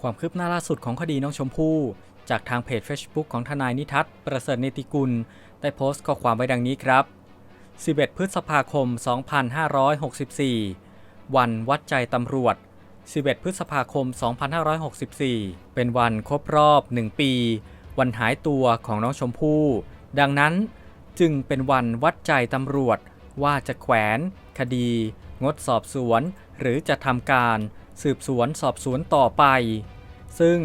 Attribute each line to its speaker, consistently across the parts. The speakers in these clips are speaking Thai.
Speaker 1: ความคืบหน้าล่าสุดของคดีน้องชมพู่ จากทางเพจ Facebook ของทนายนิทัศน์ประเสริฐเนติกุล ได้โพสต์ข้อความไว้ดังนี้ครับ 11 พฤษภาคม 2564 วันวัดใจตำรวจ 11 พฤษภาคม 2564 เป็นวันครบรอบ 1 ปี วันหายตัวของน้องชมพู่ ดังนั้นจึงเป็นวันวัดใจตำรวจว่าจะแขวน คดี งดสอบสวน หรือจะทำการ สืบสวนสอบสวนต่อไป ซึ่ง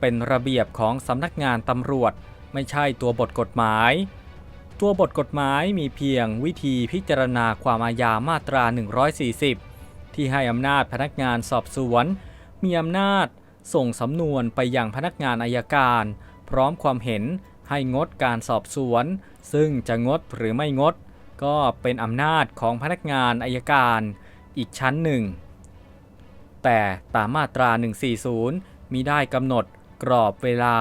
Speaker 1: เป็นระเบียบของสำนักงานตำรวจไม่ใช่ตัวบทกฎหมาย ตัวบทกฎหมายมีเพียงวิธีพิจารณาความอาญามาตรา 140 ที่ให้อำนาจพนักงานสอบสวน มีอำนาจส่งสำนวนไปยังพนักงานอายการ พร้อมความเห็นให้งดการสอบสวน ซึ่งจะงดหรือไม่งด ก็เป็นอำนาจของพนักงานอายการ อีกชั้นหนึ่ง แต่ตามมาตรา 140 มีได้กำหนดกรอบเวลา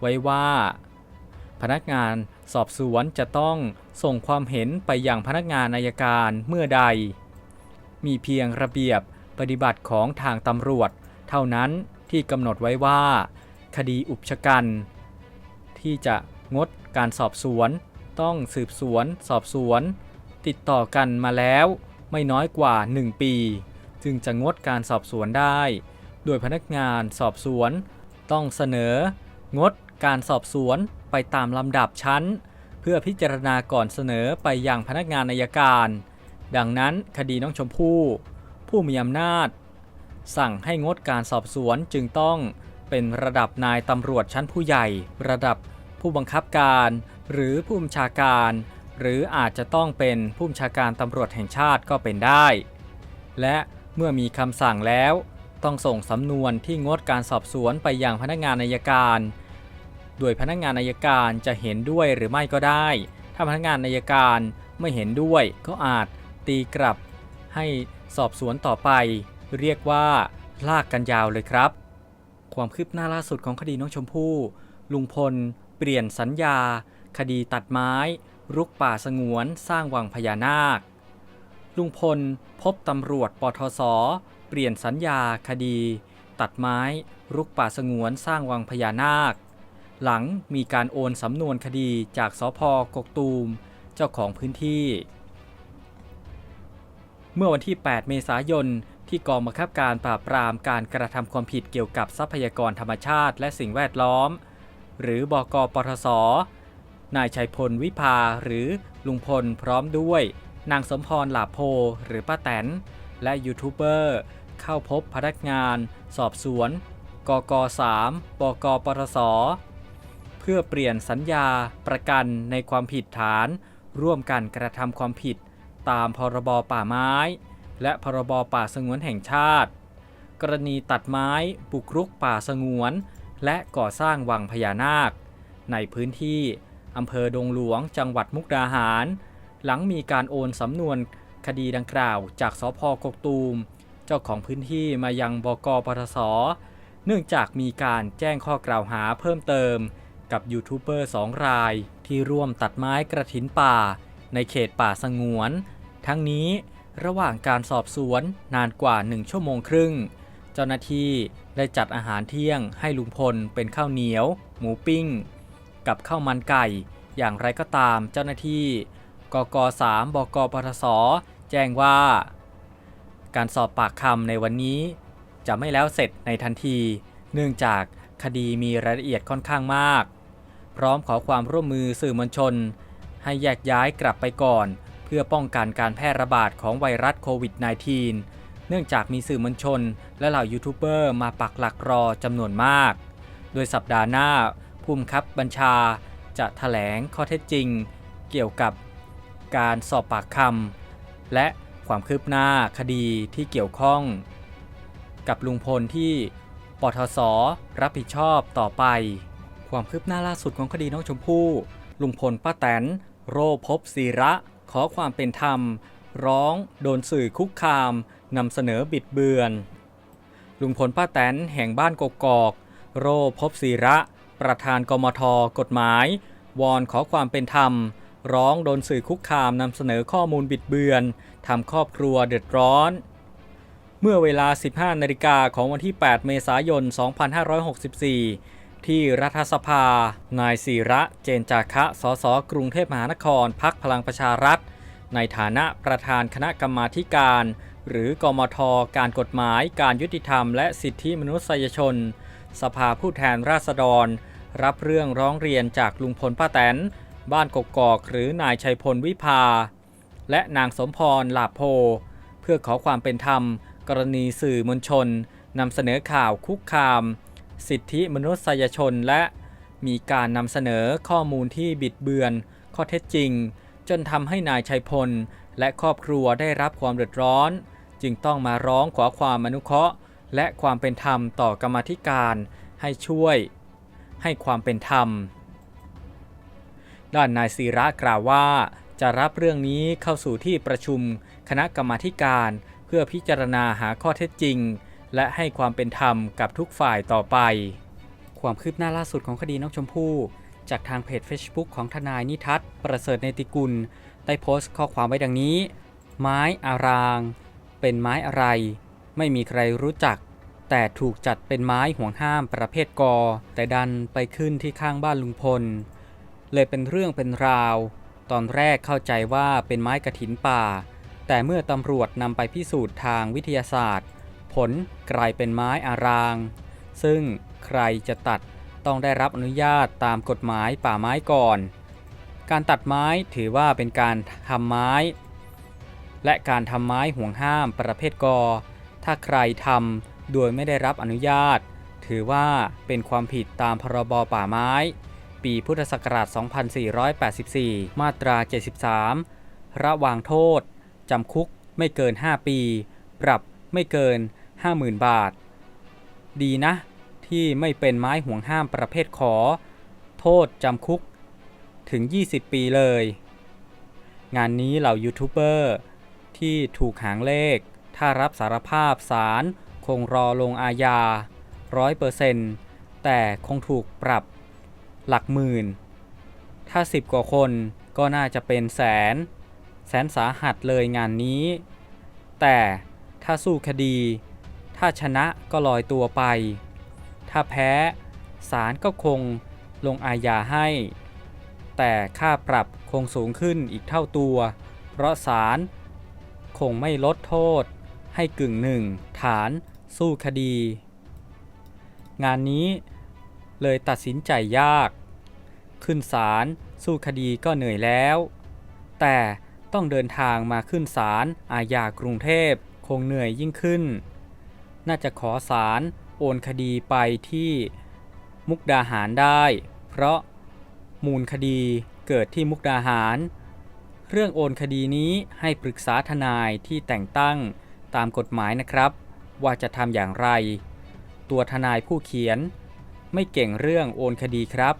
Speaker 1: ไว้ว่า พนักงานสอบสวนจะต้องส่งความเห็นไปยังพนักงานอายการเมื่อใด มีเพียงระเบียบปฏิบัติของทางตำรวจ เท่านั้นที่กำหนดไว้ว่า คดีอุกชกันที่จะงดการสอบสวน ต้องสืบสวน สอบสวน ติดต่อกันมาแล้ว ไม่น้อยกว่า 1 ปี จึงจะงดการสอบสวนได้ โดยพนักงานสอบสวน ต้องเสนอ งดการสอบสวนไปตามลำดับชั้น เพื่อพิจารณาก่อนเสนอไปยังพนักงานอายการ ดังนั้นคดีน้องชมพู่ ผู้มีอำนาจ สั่งให้งดการสอบสวนจึงต้องเป็นระดับนายตำรวจชั้นผู้ใหญ่ ระดับผู้บังคับการ หรือผู้บัญชาการ หรืออาจจะต้องเป็นผู้บัญชาการตำรวจแห่งชาติก็เป็นได้ และ เมื่อมีคำสั่งแล้ว ต้องส่งสำนวนที่งดการสอบสวนไปยังพนักงานอายการ โดยพนักงานอายการจะเห็นด้วยหรือไม่ก็ได้ ถ้าพนักงานอายการไม่เห็นด้วยก็อาจตีกลับ ให้สอบสวนต่อไป เรียกว่าลากกันยาวเลยครับ ความคืบหน้าล่าสุดของคดีน้องชมพู่ลุงพล เปลี่ยนสัญญา คดีตัดไม้ รุกป่าสงวน สร้างวังพญานาค ลุงพลพบตำรวจปทศ เปลี่ยนสัญญาคดี ตัดไม้รุกป่าสงวนสร้างวังพญานาค หลังมีการโอนสำนวนคดีจากสพกกตูม เจ้าของพื้นที่ เมื่อวันที่ 8 เมษายนที่กองบังคับการปราบปรามการกระทำความผิดเกี่ยวกับทรัพยากรธรรมชาติและสิ่งแวดล้อม หรือบกปทศนายชัยพลวิภาหรือลุงพลพร้อมด้วย นางสมพรหลาโพหรือป้าแตน และยูทูบเบอร์ เข้าพบพนักงาน สอบสวน กก3บกปทศเพื่อเปลี่ยนสัญญาประกันในความผิดฐาน ร่วมกันกระทำความผิด ตามพรบป่าไม้ และพรบป่าสงวนแห่งชาติ กรณีตัดไม้บุกรุกป่าสงวน และก่อสร้างวังพญานาค ในพื้นที่อำเภอดงหลวงจังหวัดมุกดาหาร หลังมีการโอนสำนวนคดีดังกล่าว จากสพกกตูม เจ้าของพื้นที่มายังบกปทศเนื่องจากมีการแจ้งข้อกล่าวหาเพิ่มเติม กับยูทูบเบอร์สองราย ที่ร่วมตัดไม้กระถินป่า ในเขตป่าสงวน ทั้งนี้ระหว่างการสอบสวนนานกว่า1ชั่วโมงครึ่ง เจ้าหน้าที่ได้จัดอาหารเที่ยงให้ลุงพลเป็นข้าวเหนียว หมูปิ้ง กับข้าวมันไก่ อย่างไรก็ตามเจ้าหน้าที่ กก3บกปทศแจ้งว่า การสอบปากคำในวันนี้ จะไม่แล้วเสร็จในทันที เนื่องจากคดีมีรายละเอียดค่อนข้างมาก พร้อมขอความร่วมมือสื่อมวลชน ให้แยกย้ายกลับไปก่อน เพื่อป้องกันการแพร่ระบาดของไวรัสโควิด -19 เนื่องจากมีสื่อมวลชน และเหล่ายูทูบเบอร์มาปักหลักรอจำนวนมาก โดยสัปดาห์หน้าภูมิครับบัญชาจะถแถลงข้อเท็จจริง เกี่ยวกับ การสอบปากคำและความคืบหน้าคดีที่เกี่ยวข้อง กับลุงพลที่ปทศรับผิดชอบต่อไป ความคืบหน้าล่าสุดของคดีน้องชมพู่ ลุงพลป้าแตน โรพบศีระ ขอความเป็นธรรม ร้องโดนสื่อคุกคามนำเสนอบิดเบือน ลุงพลป้าแตนแห่งบ้านกกอก โรพบศีระ ประธานกมทกฎหมาย วอนขอความเป็นธรรม ร้องโดนสื่อคุกคามนำเสนอข้อมูลบิดเบือนทำครอบครัวเดือดร้อน เมื่อเวลา 15นาฬิกาของวันที่ 8 เมษายน 2564 ที่รัฐสภา นายศิระ เจนจาคะ สส กรุงเทพมหานคร พักพลังประชารัฐ ในฐานะประธานคณะกรรมาการ หรือกมท การกฎหมาย การยุติธรรม และสิทธิมนุษยชน สภาผู้แทนราษฎร รับเรื่องร้องเรียนจากลุงพลป้าแตน บ้านกกอกหรือนายชัยพลวิภา และนางสมพรหลาโพ เพื่อขอความเป็นธรรม กรณีสื่อมวลชนนำเสนอข่าวคุกคาม สิทธิมนุษยชนและมีการนำเสนอข้อมูลที่บิดเบือน ข้อเท็จจริง จนทำให้นายชัยพล และครอบครัวได้รับความเดือดร้อน จึงต้องมาร้องขอความอนุเคราะห์ และความเป็นธรรมต่อกรรมธิการ ให้ช่วย ให้ความเป็นธรรม ด้านนายศิระกล่าวว่าจะรับเรื่องนี้เข้าสู่ที่ประชุมคณะกรรมาการ เพื่อพิจารณาหาข้อเท็จจริง และให้ความเป็นธรรมกับทุกฝ่ายต่อไป ความคืบหน้าล่าสุดของคดีน้องชมพู่ จากทางเพจ Facebook ของทนายนิทัศน์ประเสริฐเนติกุล ได้โพสต์ข้อความไว้ดังนี้ ไม้อาราง เป็นไม้อะไร ไม่มีใครรู้จัก แต่ถูกจัดเป็นไม้ห่วงห้ามประเภทกอ แต่ดันไปขึ้นที่ข้างบ้านลุงพล เลยเป็นเรื่องเป็นราว ตอนแรกเข้าใจว่าเป็นไม้กระถินป่า แต่เมื่อตำรวจนำไปพิสูจน์ทางวิทยาศาสตร์ ผลกลายเป็นไม้อาราง ซึ่งใครจะตัดต้องได้รับอนุญาตตามกฎหมายป่าไม้ก่อน การตัดไม้ถือว่าเป็นการทำไม้ และการทำไม้ห่วงห้ามประเภทกอ ถ้าใครทำโดยไม่ได้รับอนุญาต ถือว่าเป็นความผิดตามพรบป่าไม้ ปีพุทธศักราช 2484 มาตรา 73 ระหว่างโทษ จำคุกไม่เกิน 5 ปี ปรับไม่เกิน 50,000 บาท ดีนะ ที่ไม่เป็นไม้ห่วงห้ามประเภทขอ โทษจำคุก ถึง 20 ปีเลย งานนี้เหล่ายูทูบเบอร์ ที่ถูกหางเลข ถ้ารับสารภาพศาลคงรอลงอาญา100%แต่คงถูกปรับ หลักหมื่น ถ้า10กว่าคนก็น่าจะเป็นแสน แสนสาหัสเลยงานนี้ แต่ถ้าสู้คดี ถ้าชนะก็ลอยตัวไป ถ้าแพ้ศาลก็คงลงอาญาให้ แต่ค่าปรับคงสูงขึ้นอีกเท่าตัว เพราะศาลคงไม่ลดโทษ ให้กึ่งหนึ่งฐานสู้คดี งานนี้ เลยตัดสินใจยาก ขึ้นศาลสู้คดีก็เหนื่อยแล้ว แต่ต้องเดินทางมาขึ้นศาลอาญากรุงเทพคงเหนื่อยยิ่งขึ้น น่าจะขอศาลโอนคดีไปที่มุกดาหารได้ เพราะมูลคดีเกิดที่มุกดาหาร เรื่องโอนคดีนี้ให้ปรึกษาทนายที่แต่งตั้งตามกฎหมายนะครับ ว่าจะทำอย่างไร ตัวทนายผู้เขียน ไม่เก่งเรื่องโอนคดีครับ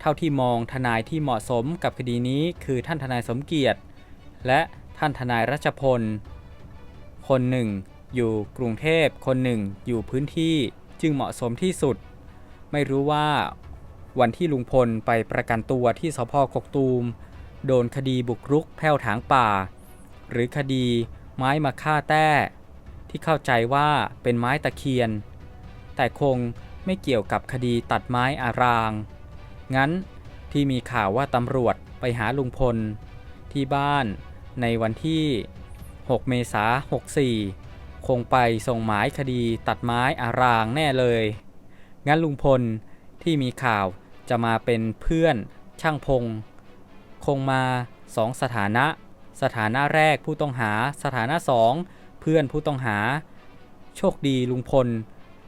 Speaker 1: เท่าที่มองทนายที่เหมาะสมกับคดีนี้คือท่านทนายสมเกียรติ และท่านทนายรัชพล คนหนึ่งอยู่กรุงเทพคนหนึ่งอยู่พื้นที่จึงเหมาะสมที่สุด ไม่รู้ว่าวันที่ลุงพลไปประกันตัวที่สพกกตูม โดนคดีบุกรุกแผ่วถางป่า หรือคดีไม้มาฆ่าแต้ ที่เข้าใจว่าเป็นไม้ตะเคียน แต่คง ไม่เกี่ยวกับคดีตัดไม้อาราง งั้นที่มีข่าวว่าตำรวจไปหาลุงพล ที่บ้านในวันที่ 6 เมษา64 คงไปส่งหมายคดีตัดไม้อารางแน่เลย งั้นลุงพลที่มีข่าวจะมาเป็นเพื่อนช่างพง คงมาสองสถานะ สถานะแรกผู้ต้องหา สถานะสองเพื่อนผู้ต้องหา โชคดีลุงพล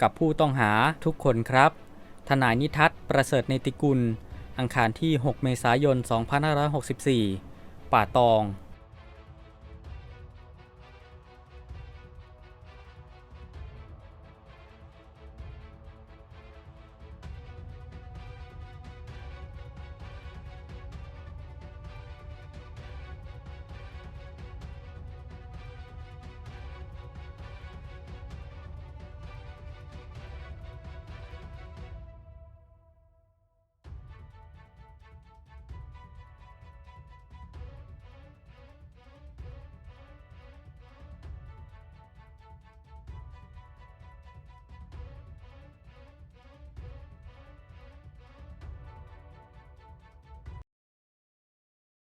Speaker 1: กับผู้ต้องหาทุกคนครับ ทนายนิทัศน์ประเสริฐในติกุล อังคารที่ 6 เมษายน 2564 ป่าตอง